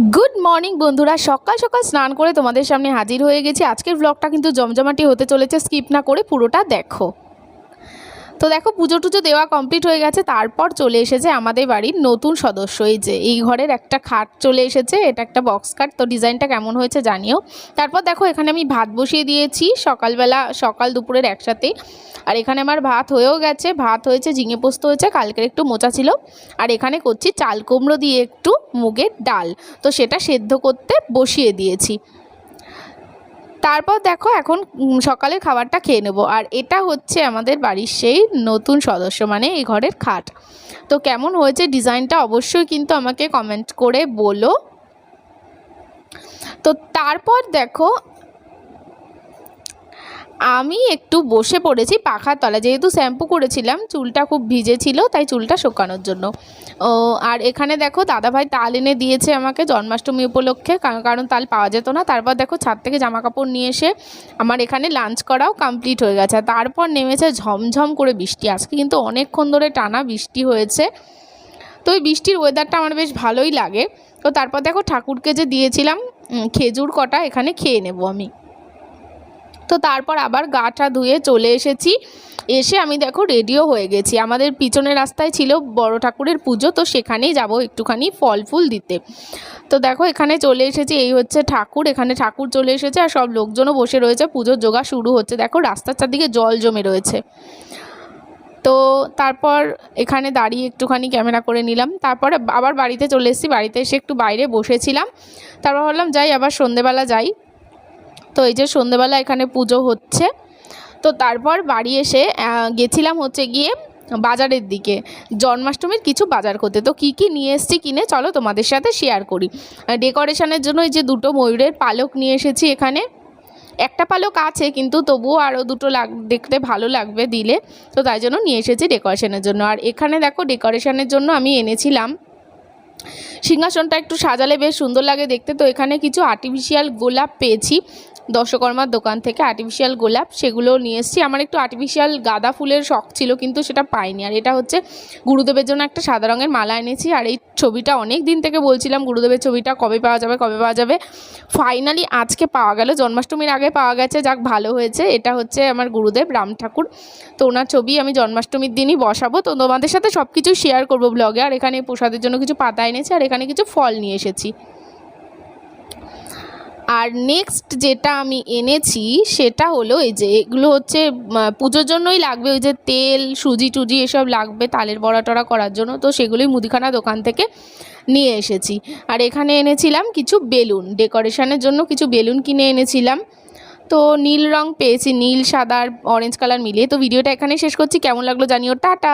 Good morning বন্ধুরা। সকাল সকাল স্নান করে তোমাদের সামনে হাজির হয়ে গেছি। আজকের ব্লগটা কিন্তু জমজমাটি হতে চলেছে। স্কিপ না করে পুরোটা দেখো। তো দেখো পুজো টুজো দেওয়া কমপ্লিট হয়ে গেছে, তারপর চলে এসেছে আমাদের বাড়ির নতুন সদস্য। এই যে, এই ঘরের একটা খাট চলে এসেছে, এটা একটা বক্স খাট। তো ডিজাইনটা কেমন হয়েছে জানিও। তারপর দেখো এখানে আমি ভাত বসিয়ে দিয়েছি সকালবেলা, সকাল দুপুরের একসাথে। আর এখানে আমার ভাত হয়েও গেছে, ভাত হয়েছে, ঝিঙে পোস্ত হয়েছে, কালকের একটু মোচা ছিল। আর এখানে করছি চাল কুমড়ো দিয়ে একটু মুগের ডাল। তো সেটা সেদ্ধ করতে বসিয়ে দিয়েছি। তারপর দেখো এখন সকালে খাবারটা খেয়ে নেব। আর এটা হচ্ছে আমাদের বাড়ির সেই নতুন সদস্য মানে এই ঘরের খাট। তো কেমন হয়েছে ডিজাইনটা অবশ্যই কিন্তু আমাকে কমেন্ট করে বলো। তো তারপর দেখো আমি একটু বসে পড়েছি পাখার তলায়। যেহেতু শ্যাম্পু করেছিলাম, চুলটা খুব ভিজে ছিল তাই চুলটা শোকানোর জন্য। ও, আর এখানে দেখো, দাদাভাই তাল এনে দিয়েছে আমাকে জন্মাষ্টমী উপলক্ষে কারণ তাল পাওয়া যেত না। তারপর দেখো, ছাদ থেকে জামা কাপড় নিয়ে এসে আমার এখানে লাঞ্চ করাও কমপ্লিট হয়ে গেছে। তারপর নেমেছে ঝমঝম করে বৃষ্টি। আজকে কিন্তু অনেকক্ষণ ধরে টানা বৃষ্টি হয়েছে। তো ওই বৃষ্টির ওয়েদারটা আমার বেশ ভালোই লাগে। তো তারপর দেখো, ঠাকুরকে যে দিয়েছিলাম খেজুর কটা এখানে খেয়ে নেব আমি। তো তারপর আবার গাটা ধুয়ে চলে এসেছি। এসে আমি দেখো রেডিও হয়ে গেছি। আমাদের পিছনের রাস্তায় ছিল বড় ঠাকুরের পুজো, তো সেখানেই যাব একটুখানি ফল ফুল দিতে। তো দেখো এখানে চলে এসেছি, এই হচ্ছে ঠাকুর। এখানে ঠাকুর চলে এসেছে আর সব লোকজনও বসে রয়েছে। পুজোর জোগাড় শুরু হচ্ছে। দেখো রাস্তার চারদিকে জল জমে রয়েছে। তো তারপর এখানে দাঁড়িয়ে একটুখানি ক্যামেরা করে নিলাম। তারপরে আবার বাড়িতে চলে এসেছি। বাড়িতে এসে একটু বাইরে বসেছিলাম। তারপর ভাবলাম যাই, আবার সন্ধেবেলা যাই। তো এই যে সন্ধেবেলা এখানে পুজো হচ্ছে, তো তারপর বাড়ি এসে গেছিলাম হচ্ছে গিয়ে বাজারের দিকে, জন্মাষ্টমীর কিছু বাজার করতে। তো কী কী নিয়ে এসেছি কিনে চলো তোমাদের সাথে শেয়ার করি। ডেকোরেশনের জন্য এই যে দুটো ময়ূরের পালক নিয়ে এসেছি এখানে। একটা পালক আছে, কিন্তু তবুও আরও দুটো লাগ, দেখতে ভালো লাগবে দিলে। তো তাই জন্য নিয়ে এসেছি ডেকোরেশনের জন্য। আর এখানে দেখো ডেকোরেশনের জন্য আমি এনেছিলাম। সিংহাসনটা একটু সাজালে বেশ সুন্দর লাগে দেখতে। তো এখানে কিছু আর্টিফিশিয়াল গোলাপ পেয়েছি। দশকর্মার দোকান থেকে আর্টিফিশিয়াল গোলাপ সেগুলো নিয়ে এসেছি। আমার একটু আর্টিফিশিয়াল গাঁদা ফুলের শখ ছিল, কিন্তু সেটা পাইনি। আর এটা হচ্ছে গুরুদেবের জন্য একটা সাদা রঙের মালা এনেছি। আর এই ছবিটা অনেক দিন থেকে বলছিলাম, গুরুদেবের ছবিটা কবে পাওয়া যাবে, কবে পাওয়া যাবে। ফাইনালি আজকে পাওয়া গেল, জন্মাষ্টমীর আগে পাওয়া গেছে, যাক ভালো হয়েছে। এটা হচ্ছে আমার গুরুদেব রাম ঠাকুর। তো ওনার ছবি আমি জন্মাষ্টমীর দিনই বসাবো। তো তোমাদের সাথে সব কিছু শেয়ার করব ব্লগে আর এখানে প্রসাদের জন্য কিছু পাতা এনেছি, আর এখানে কিছু ফল নিয়ে এসেছি। আর নেক্সট যেটা আমি এনেছি, সেটা হলো এই যে এগুলো হচ্ছে পুজোর জন্যই লাগবে ওই যে তেল, সুজি টুজি এসব লাগবে তালের বড়া টড়া করার জন্য। তো সেগুলোই মুদিখানা দোকান থেকে নিয়ে এসেছি। আর এখানে এনেছিলাম কিছু বেলুন। ডেকোরেশনের জন্য কিছু বেলুন কিনে এনেছিলাম। তো নীল রং পেয়েছি, নীল, সাদা আর অরেঞ্জ কালার মিলিয়ে। তো ভিডিওটা এখানে শেষ করছি। কেমন লাগল জানিও। টাটা!